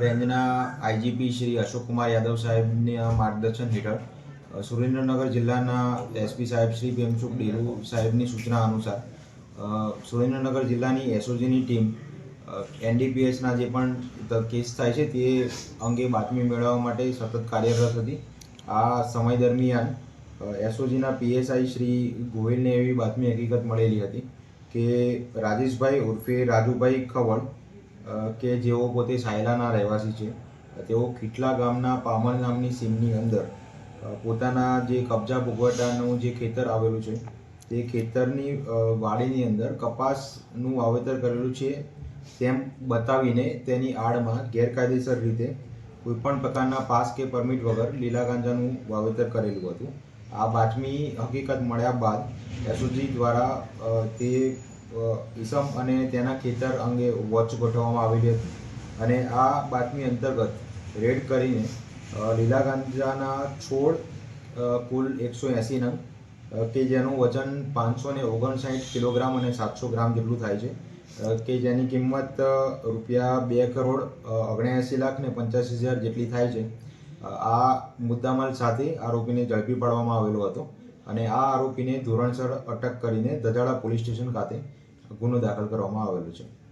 રેન્જના આઈજીપી શ્રી અશોકકુમાર યાદવ સાહેબના માર્ગદર્શન હેઠળ સુરેન્દ્રનગર જિલ્લાના એસપી સાહેબ શ્રી ભીમસુખ ડેલુ સાહેબની સૂચના અનુસાર સુરેન્દ્રનગર જિલ્લાની એસઓજીની ટીમ એનડીપીએસના જે પણ કેસ થાય છે તે અંગે બાતમી મેળવવા માટે સતત કાર્યરત હતી. આ સમય દરમિયાન એસઓજીના પીએસઆઈ શ્રી ગોહિલને એવી બાતમી હકીકત મળેલી હતી કે, રાજેશભાઈ ઉર્ફે રાજુભાઈ ખવડ કે જેઓ પોતે સાયલાના રહેવાસી છે. તેઓ ખીટલા ગામના પામણ નામની સીમની અંદર પોતાના જે કબજા ભોગવટાનું જે ખેતર આવેલું છે, તે ખેતરની વાડીની અંદર કપાસનું વાવેતર કરેલું છે. તેમ બતાવીને તેની આડમાં ગેરકાયદેસર રીતે કોઈપણ પ્રકારના પાસ કે પરમિટ વગર લીલા ગાંજાનું વાવેતર કરેલું હતું. આ બાતમી હકીકત મળ્યા બાદ એસઓજી દ્વારા તે અ, ઈસમ અને તેના ખેતર અંગે વોચ ગોઠવવામાં આવેલી હતી. અને આ બાતમી અંતર્ગત રેડ કરીને લીલા ગાંજાના છોડ કુલ એકસો એંસી નંગ કે જેનું વજન પાંચસો ને ઓગણસાઠ કિલોગ્રામ અને સાતસો ગ્રામ જેટલું થાય છે. કે જેની કિંમત રૂપિયા બે કરોડ ઓગણએંસી લાખ ને પંચ્યાસી હજાર જેટલી થાય છે. આ મુદ્દામાલ સાથે આરોપીને ઝડપી પાડવામાં આવેલો હતો. અને આ આરોપીને ધોરણસર અટક કરીને દજાડા પોલીસ સ્ટેશન ખાતે ગુનો દાખલ કરવામાં આવેલો છે.